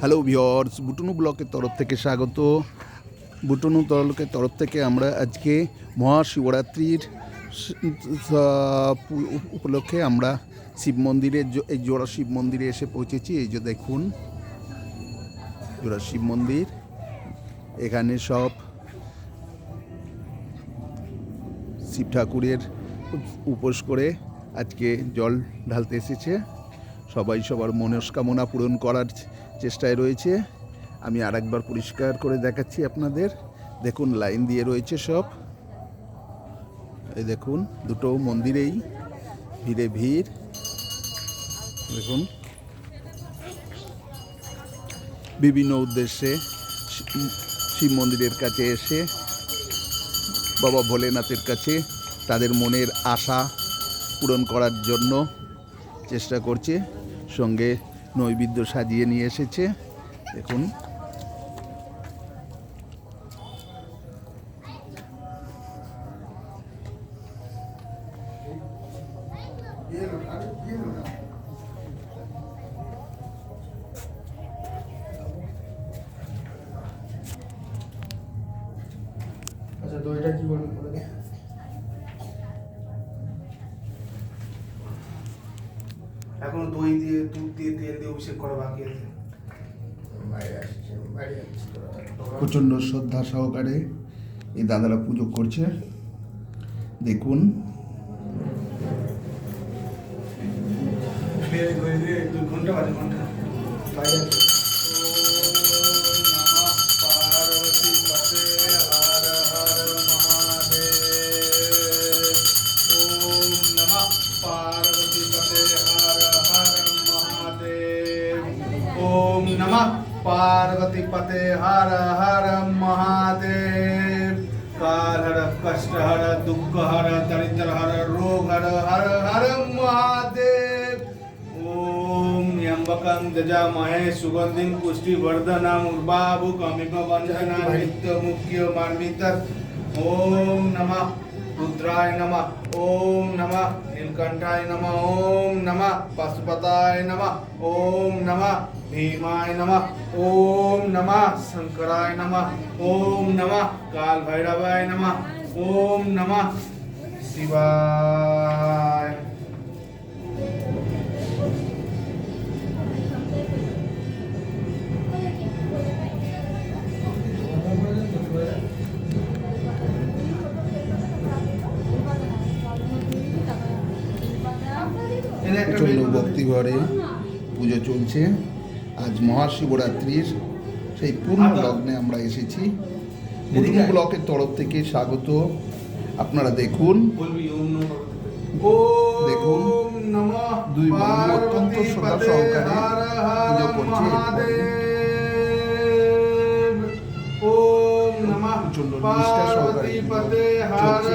Hello viewers বুটুনু ব্লকের তরফ থেকে স্বাগত। বুটুনু ব্লকের তরফ থেকে আমরা আজকে মহাশিবরাত্রির উপলক্ষে আমরা শিব মন্দিরে এই জোড়া শিব মন্দিরে এসে পৌঁছেছি। এই যে দেখুন, জোড়া শিব মন্দির। এখানে সব শিব ঠাকুরের উপোস করে আজকে জল ঢালতে এসেছে। সবাই সবার মনস্কামনা পূরণ করার চেষ্টায় রয়েছে। আমি আরেকবার পরিষ্কার করে দেখাচ্ছি আপনাদের। দেখুন, লাইন দিয়ে রয়েছে সব। এই দেখুন, দুটো মন্দিরেই ভিড়ে ভিড়। দেখুন। বিভিন্ন উদ্দেশ্যে শিব মন্দিরের কাছে এসে, বাবা ভোলেনাথের কাছে তাদের মনের আশা পূরণ করার জন্য চেষ্টা করছে। সঙ্গে নৈবেদ্য সাজিয়ে নিয়ে এসেছে। দেখুন। আচ্ছা কি বলে দিন। এখনও দই দিয়ে দুধ দিয়ে তেল দিয়ে অভিষেক করা বাকি আছে। প্রচণ্ড শ্রদ্ধা সহকারে এই দাদারা পুজো করছে। দেখুন। ঘণ্টা বাজে ঘণ্টা। पते हर हर महादेव। काल हर कष्ट हर दुख हर दरिद्र हर रोग हर हर हर महादेव। ओम यंबकं दजामहे सुगंधिं पुष्टिवर्धनम् उर्वाभुकमिव वन्दना नित्यमुख्य मार्मित। ओम नमः। रुद्राय नम, ओम नम, नीलकंठाय नम, ओम नम, पशुपताय नम, ओम नम, भीमाय नम, ओम नम, शंकराय नम, ओम नम काल भैरवाय नमः, ओम नमः, शिवाय বেল- পুজো চলছে। আজ মহাশিবরাত্রির সেই পূর্ণ লগ্নে আমরা এসেছি। বুটুনু ব্লকের তরফ থেকে স্বাগত। আপনারা দেখুন। দেখুন, দুই বন্ধু অত্যন্ত শ্রদ্ধা সহকারে পুজো করছে। প্রচণ্ড নিষ্ঠা সহকারে চলছে।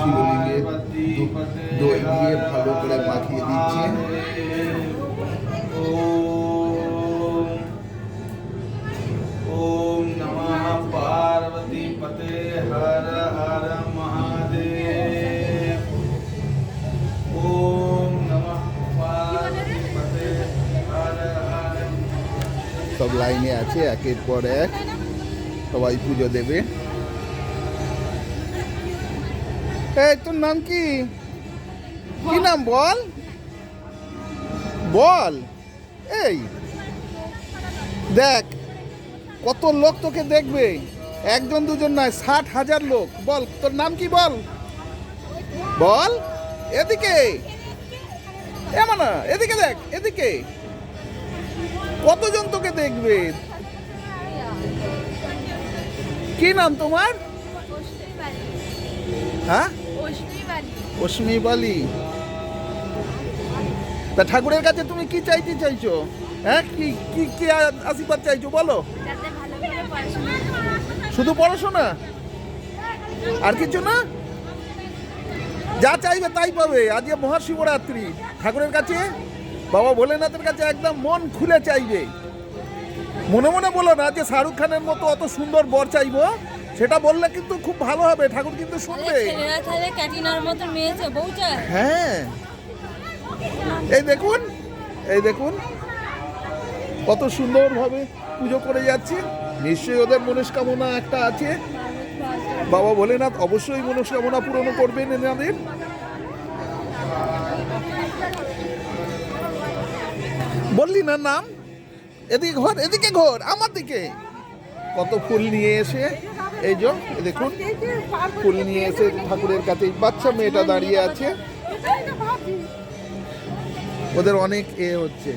শিরুলিকে দই দিয়ে ভালো করে মাখিয়ে দিচ্ছি। সব লাইনে আছে একের পর এক। সবাই পুজো দেবে। এই তোর নাম কি? কি নাম বল? বল। এই দেখ কত লোক তোকে দেখবে। একজন দুজন নয় ষাট হাজার লোক। বল তোর নাম কি বল? বল এদিকে। এমনা এদিকে দেখ এদিকে। কতজন তোকে দেখবে? কি নাম তোমার? হ্যাঁ? অশ্মি বালি। তা ঠাকুরের কাছে তুমি কি চাইতে চাইছো? হ্যাঁ কি কি কি আশীর্বাদ চাইছো বলো? শুধু পড়াশোনা? আর কিছু না? যা চাইবে তাই পাবে। আজকে মহাশিবরাত্রি। ঠাকুরের কাছে, বাবা ভোলেনাথের কাছে একদম মন খুলে চাইবে। মনে মনে বলো না যে শাহরুখ খানের মতো অত সুন্দর বর চাইব? সেটা বললে কিন্তু খুব ভালো হবে ঠাকুর কিন্তু শুনবে। ছেলেরা তাহলে ক্যাটিনার মতো মেয়েছে বউ চায় হ্যাঁ। এই দেখুন এই দেখুন কত সুন্দরভাবে পুজো করে যাচ্ছে। নিশ্চয়ই ওদের মনস্কামনা একটা আছে। বাবা ভোলেনাথ অবশ্যই মনস্কামনা পূরণ করবেন এনাদের। বললি না নাম? এদিকে ঘর এদিকে ঘর আমার দিকে। কত ফুল নিয়ে এসে এই যে দেখুন ফুল নিয়ে এসে ঠাকুরের কাছে বাচ্চা মেয়েটা দাঁড়িয়ে আছে। ওদের অনেক এ হচ্ছে।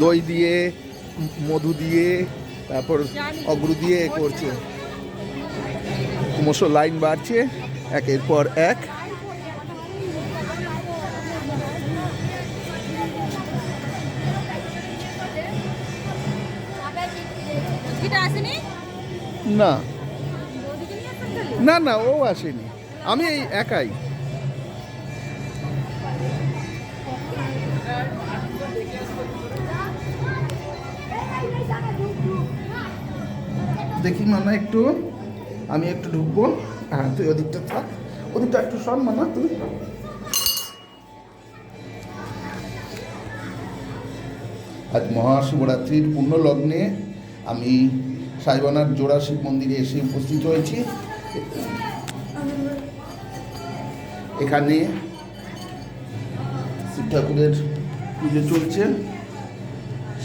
দই দিয়ে মধু দিয়ে তারপর অগ্রু দিয়ে এ করছে। ক্রমশ লাইন বাড়ছে একের পর এক। না। না না, ও আসেনি। আমি এই একাই। দেখি মানা একটু। আমি একটু ঢুকবো। হ্যাঁ তুই ওদিকটা থাক। ওদিকটা একটু সর মানা তুই আজ মহাশিবরাত্রির পূর্ণ লগ্নে আমি সাইবানার জোড়া শিব মন্দিরে এসে উপস্থিত হয়েছি। এখানে শিব ঠাকুরের পুজো চলছে।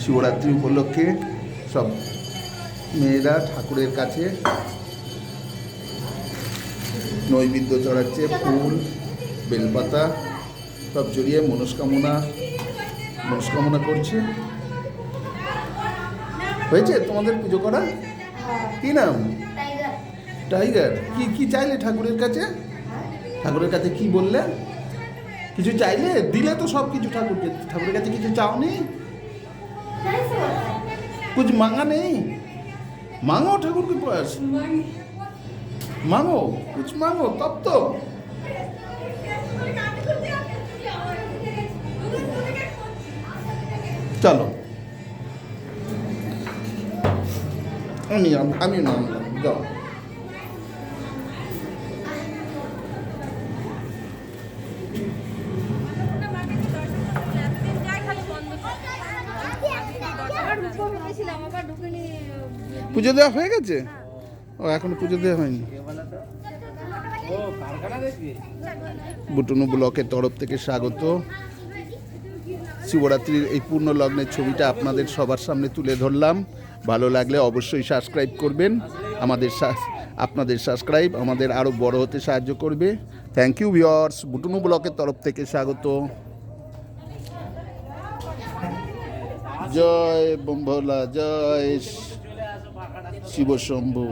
শিবরাত্রি উপলক্ষে সব মেয়েরা ঠাকুরের কাছে নৈবেদ্য চড়াচ্ছে ফুল বেলপাতা সব জড়িয়ে মনস্কামনা মনস্কামনা করছে। হয়েছে তোমাদের পুজো করা? কি নাম? টাইগার, কি কি চাইলে ঠাকুরের কাছে? ঠাকুরের কাছে কি বললে? কিছু চাইলে? দিলে তো সব কিছু ঠাকুরকে, ঠাকুরের কাছে কিছু চাও নেই কিছু মাঙ্গা নেই? মাঙ্গো ঠাকুরকে পাস? মাঙ্গো কিছু মাঙো, তব তো। চলো। আমি আমি নাম যাও। পুজো দেওয়া হয়ে গেছে? ও, এখনও পুজো দেওয়া হয়নি। বুটুনু ব্লকের তরফ থেকে স্বাগত। শিবরাত্রির এই পূর্ণ লগ্নের ছবিটা আপনাদের সবার সামনে তুলে ধরলাম। ভালো লাগলে অবশ্যই সাবস্ক্রাইব করবেন। আমাদের আপনাদের সাবস্ক্রাইব আমাদের আরও বড় হতে সাহায্য করবে। থ্যাংক ইউ ভিওর্স বুটনু ব্লকের তরফ থেকে স্বাগত। জয় বম্বলা জয় শিবশম্ভু।